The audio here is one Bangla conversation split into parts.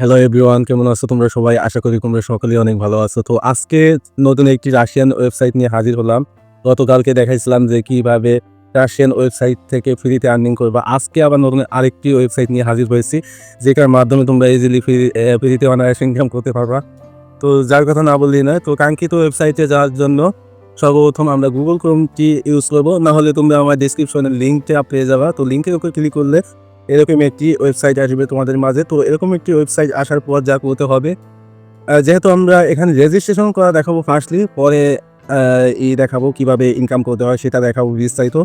হ্যালো এভরিওয়ান কেমন আছো তোমরা সবাই? আশা করি তোমরা সকলেই অনেক ভালো আছো। তো আজকে নতুন একটি রাশিয়ান ওয়েবসাইট নিয়ে হাজির হলাম। গতকালকে দেখাইছিলাম যে কীভাবে রাশিয়ান ওয়েবসাইট থেকে ফ্রিতে আর্নিং করবা। আজকে আবার নতুন আরেকটি ওয়েবসাইট নিয়ে হাজির হয়েছি, যেটার মাধ্যমে তোমরা ইজিলি ফ্রি ফ্রিতে অনায়াসে ইনকাম করতে পারবা। তো যার কথা না বললি না তো কাঙ্ক্ষিত ওয়েবসাইটে যাওয়ার জন্য সর্বপ্রথম আমরা গুগল ক্রোমটি ইউজ করব। নাহলে তোমরা আমার ডিসক্রিপশনের লিঙ্কটা পেয়ে যাবা। তো লিঙ্কের উপর ক্লিক করলে এরকম একটি ওয়েবসাইট আসবে তোমাদের মাঝে। তো এরকম একটি ওয়েবসাইট আসার পর যা করতে হবে যেহেতু আমরা এখানে রেজিস্ট্রেশন করা দেখাবো ফার্স্টলি পরে ই দেখাবো কীভাবে ইনকাম করতে হয়, সেটা দেখাবো বিস্তারিত।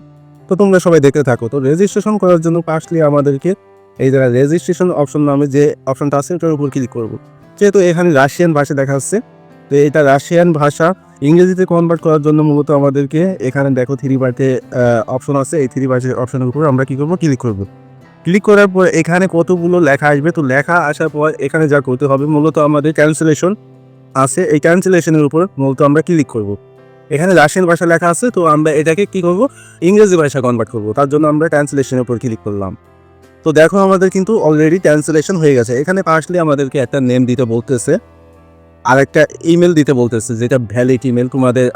তো তোমরা সবাই দেখতে থাকো। তো রেজিস্ট্রেশন করার জন্য ফার্স্টলি আমাদেরকে এই জায়গায় রেজিস্ট্রেশন অপশন নামে যে অপশনটা আছে, ওটার উপর ক্লিক করব। যেহেতু এখানে রাশিয়ান ভাষা দেখা যাচ্ছে, তো এটা রাশিয়ান ভাষা, ইংরেজিতে কনভার্ট করার জন্য মূলত আমাদেরকে এখানে দেখো থ্রি বার্থে অপশন আছে। এই থ্রি বার্থের অপশনের উপর আমরা কী করব? ক্লিক করব। ক্লিক করার পর এখানে কতগুলো লেখা আসবে? তো লেখা আসার পর এখানে যা করতে হবে, মূলত আমাদের ক্যান্সেলেশন আছে। এই ক্যান্সেলেশনের উপর মূলত আমরা ক্লিক করব। এখানে রাশিয়ান ভাষা লেখা আছে, তো আমরা এটাকে কি করব? ইংরেজি ভাষা কনভার্ট করব। তার জন্য আমরা ক্যান্সেলেশনের উপর ক্লিক করলাম। তো দেখো আমাদের কিন্তু অলরেডি ক্যান্সেলেশন হয়ে গেছে। এখানে পার্সলি আমাদেরকে একটা নেম দিতে বলতেছে। আর একটা ইমেল দিতে বলতেছে, যেটা ভ্যালিড ইমেল তোমাদের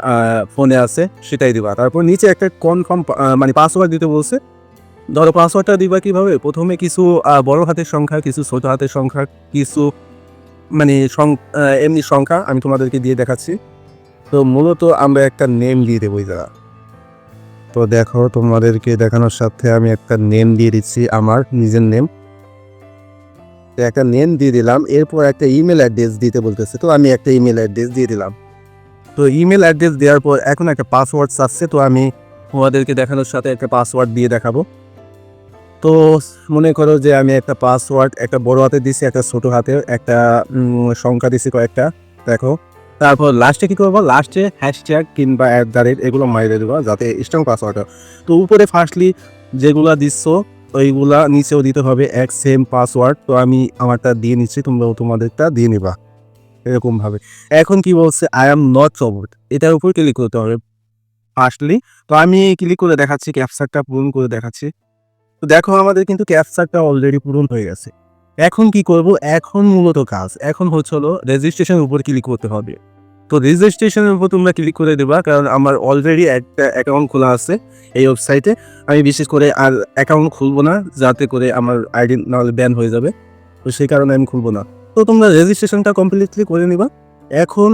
ফোনে আছে, সেটাই দিবা। তারপর নিচে একটা কনফার্ম মানে পাসওয়ার্ড দিতে বলছে। ধরো পাসওয়ার্ডটা দিবা কীভাবে? প্রথমে কিছু বড় হাতের সংখ্যা, কিছু ছোট হাতের সংখ্যা, কিছু মানে এমনি সংখ্যা আমি তোমাদেরকে দিয়ে দেখাচ্ছি। তো মূলত আমরা একটা নেম দিয়ে দেবো যারা তো দেখো তোমাদেরকে দেখানোর সাথে আমি একটা নেম দিয়ে দিচ্ছি, আমার নিজের নেম তো একটা নেম দিয়ে দিলাম, এরপর একটা ইমেল অ্যাড্রেস দিতে বলতেছে, তো আমি একটা ইমেল অ্যাড্রেস দিয়ে দিলাম। তো ইমেল অ্যাড্রেস দেওয়ার পর এখন একটা পাসওয়ার্ড আসছে তো আমি তোমাদেরকে দেখানোর সাথে একটা পাসওয়ার্ড দিয়ে দেখাবো। তো মনে করো যে আমি একটা পাসওয়ার্ড একটা বড় হাতে দিছি, একটা ছোট হাতে, একটা সংখ্যা দিছি কয়েকটা, দেখো। তারপর লাস্টে কি করব? লাস্টে হ্যাশট্যাগ কিংবা অ্যাট দ্য রেট এগুলো মাইরে দেবো, যাতে স্ট্রং পাসওয়ার্ড হয়। তো উপরে ফার্স্টলি যেগুলা দিচ্ছ, ওইগুলা নিচেও দিতে হবে এক সেম পাসওয়ার্ড তো আমি আমারটা দিয়ে নিচ্ছি তোমরাও তোমাদেরটা দিয়ে নিবা, এরকমভাবে। এখন কি বলছে? আই এম নট রোবট এটার উপর ক্লিক করতে হবে। ফার্স্টলি তো আমি ক্লিক করে দেখাচ্ছি ক্যাপচারটা পূরণ করে দেখাচ্ছি। তো দেখো আমাদের কিন্তু ক্যাপচারটা অলরেডি পূরণ হয়ে গেছে। এখন কি করব? এখন মূলত কাজ। এখন হচ্ছে হলো রেজিস্ট্রেশনের উপর ক্লিক করতে হবে। তো রেজিস্ট্রেশনের উপর তোমরা ক্লিক করে দেবা, কারণ আমার অলরেডি একটা অ্যাকাউন্ট খোলা আছে এই ওয়েবসাইটে আমি বিশেষ করে আর অ্যাকাউন্ট খুলবো না, যাতে করে আমার আইডি নাহলে ব্যান হয়ে যাবে। তো সেই কারণে আমি খুলবো না। তো তোমরা রেজিস্ট্রেশনটা কমপ্লিটলি করে নিবা। এখন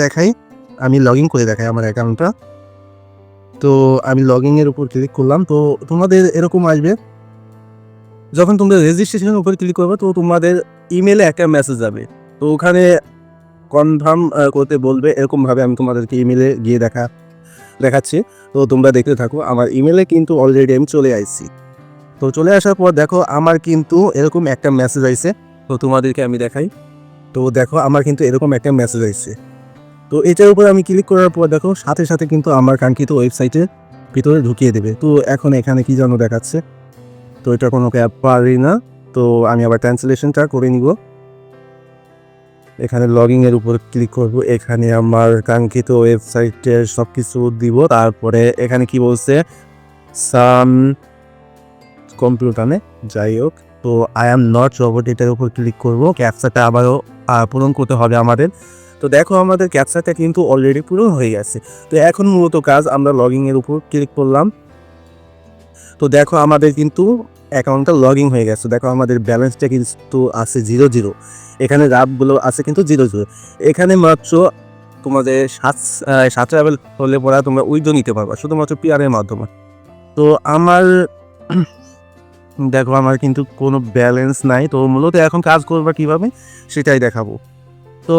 দেখাই, আমি লগ ইন করে দেখাই আমার অ্যাকাউন্টটা তো আমি লগ ইনের উপর ক্লিক করলাম। তো তোমাদের এরকম আসবে। যখন তোমরা রেজিস্ট্রেশনের উপর ক্লিক করবে, তো তোমাদের ইমেলে একটা মেসেজ যাবে। তো ওখানে কনফার্ম করতে বলবে। এরকমভাবে আমি তোমাদেরকে ইমেলে গিয়ে দেখা, দেখাচ্ছি। তো তোমরা দেখতে থাকো, আমার ইমেলে কিন্তু অলরেডি আমি চলে আসছি। তো চলে আসার পর দেখো, আমার কিন্তু এরকম একটা মেসেজ আইছে তো তোমাদেরকে আমি দেখাই। তো দেখো, আমার কিন্তু এরকম একটা মেসেজ আইছে তো এটার উপর আমি ক্লিক করার পর দেখো, সাথে সাথে কিন্তু আমার কাঙ্ক্ষিত ওয়েবসাইটে ভিতরে ঢুকিয়ে দেবে। তো এখন এখানে কি যেন দেখাচ্ছে? তো এটা কোনো পারি না। তো আমি আবার ট্রান্সলেশনটা করে নিব। এখানে লগিং এর উপর ক্লিক করব। এখানে আমার কাঙ্ক্ষিত ওয়েবসাইটের সব কিছু দিব। তারপরে এখানে কি বলছে? সাম কম্পিউটারে যাই হোক, তো আই এম নট রবট এটার উপর ক্লিক করব। ক্যাপচাটা আবারও পূরণ করতে হবে আমাদের। তো দেখো আমাদের ক্যাপচাটা কিন্তু অলরেডি পুরো হয়ে গেছে। তো এখন মূলত কাজ আমরা লগিং এর উপর ক্লিক করলাম। তো দেখো আমাদের কিন্তু অ্যাকাউন্টটা লগ ইন হয়ে গেছে। দেখো আমাদের ব্যালেন্সটা কিন্তু আছে জিরো জিরো এখানে রাবগুলো আছে কিন্তু জিরো জিরো এখানে মাত্র তোমাদের সাত সাত ট্রাভেল হলে পরে তোমরা উইডো নিতে পারবা, শুধুমাত্র পিয়ারের মাধ্যমে। তো আমার, দেখো আমার কিন্তু কোনো ব্যালেন্স নাই। তো মূলত এখন কাজ করবা কীভাবে সেটাই দেখাবো। তো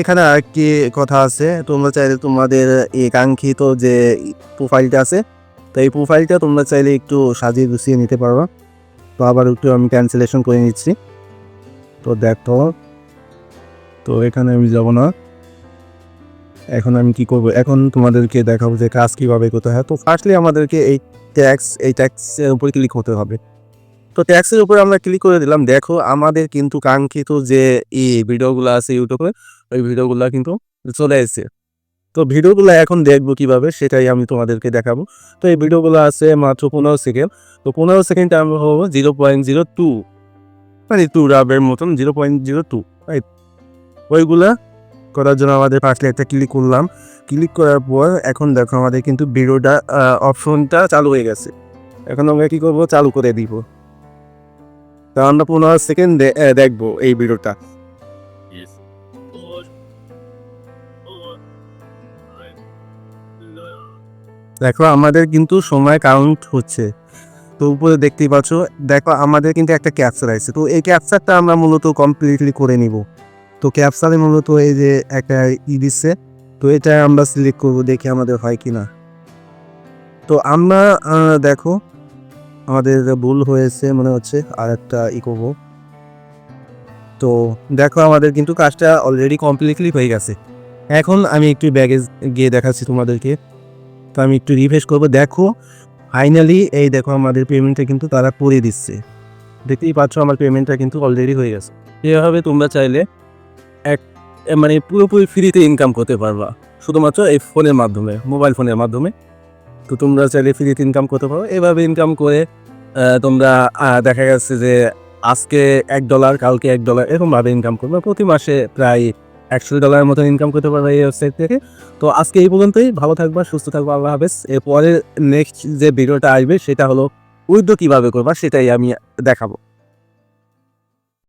এখানে আর কি কথা আছে, তোমরা চাইলে তোমাদের এই কাঙ্ক্ষিত যে প্রোফাইলটা আছে, তো এই প্রোফাইলটা তোমরা চাইলে একটু সাজিয়ে গুছিয়ে নিতে পারবা তো আবার একটু আমি ক্যান্সেলেশন করে নিচ্ছি। তো দেখো, তো এখানে আমি যাব না। এখন আমি কি করব? এখন তোমাদেরকে দেখাবো যে কাজ কীভাবে করতে হয়। তো ফার্স্টলি আমাদেরকে এই ট্যাক্স এই ট্যাক্সের উপর ক্লিক হতে হবে। তো ট্যাক্সের উপর আমরা ক্লিক করে দিলাম। দেখো আমাদের কিন্তু কাঙ্ক্ষিত যে এই ভিডিওগুলো আছে ইউটিউবে, ওই ভিডিওগুলো কিন্তু চলে এসেছে। তো ভিডিওগুলো এখন দেখব কীভাবে, সেটাই আমি তোমাদেরকে দেখাবো। তো এই ভিডিওগুলো আছে মাত্র পনেরো সেকেন্ড। তো পনেরো সেকেন্ডে আমরা হব জিরো পয়েন্ট জিরো টু। মানে টু রাবের মতন zero point zero two right ওইগুলা করার জন্য আমাদের পাশে একটা ক্লিক করলাম। ক্লিক করার পর এখন দেখো আমাদের কিন্তু ভিডিওটা অপশনটা চালু হয়ে গেছে। এখন আমরা কী করব? চালু করে দিব। তা আমরা পনেরো সেকেন্ড দেখব এই ভিডিওটা। দেখো আমাদের কিন্তু সময় কাউন্ট হচ্ছে। তো উপরে দেখতেই পাচ্ছ দেখো আমাদের কিন্তু একটা ক্যাপচার আছে তো এই ক্যাপচারটা আমরা মূলত কমপ্লিটলি করে নিব। তো ক্যাপচারে মূলত এই যে একটা ই দিচ্ছে। তো এটা আমরা সিলেক্ট করব দেখি আমাদের হয় কি না তো আমরা দেখো আমাদের ভুল হয়েছে মনে হচ্ছে, আর একটা ই করব তো দেখো আমাদের কিন্তু কাজটা অলরেডি কমপ্লিটলি হয়ে গেছে। এখন আমি একটু ব্যাগে গিয়ে দেখাচ্ছি তোমাদেরকে। তো আমি একটু রিফ্রেশ করব। দেখো ফাইনালি এই দেখো আমাদের পেমেন্টটা কিন্তু তারা করে দিচ্ছে। দেখতেই পাচ্ছ আমার পেমেন্টটা কিন্তু অলরেডি হয়ে গেছে। এভাবে তোমরা চাইলে এক মানে পুরোপুরি ফ্রিতে ইনকাম করতে পারবা। শুধুমাত্র এই ফোনের মাধ্যমে মোবাইল ফোনের মাধ্যমে। তো তোমরা চাইলে ফ্রিতে ইনকাম করতে পারো। এভাবে ইনকাম করে তোমরা দেখা গেছে যে আজকে এক ডলার কালকে এক ডলার এরকমভাবে ইনকাম করবে। প্রতি মাসে প্রায় একশো ডলারের মতো ইনকাম করতে পারবে এই ওয়েবসাইট থেকে। তো আজকে এই পর্যন্তই। ভালো থাকবা, সুস্থ থাকবা, আল্লাহ হাফেজ। এরপরে নেক্সট যে ভিডিওটা আসবে, সেটা হলো উইথড্র কীভাবে করবা, সেটাই আমি দেখাবো।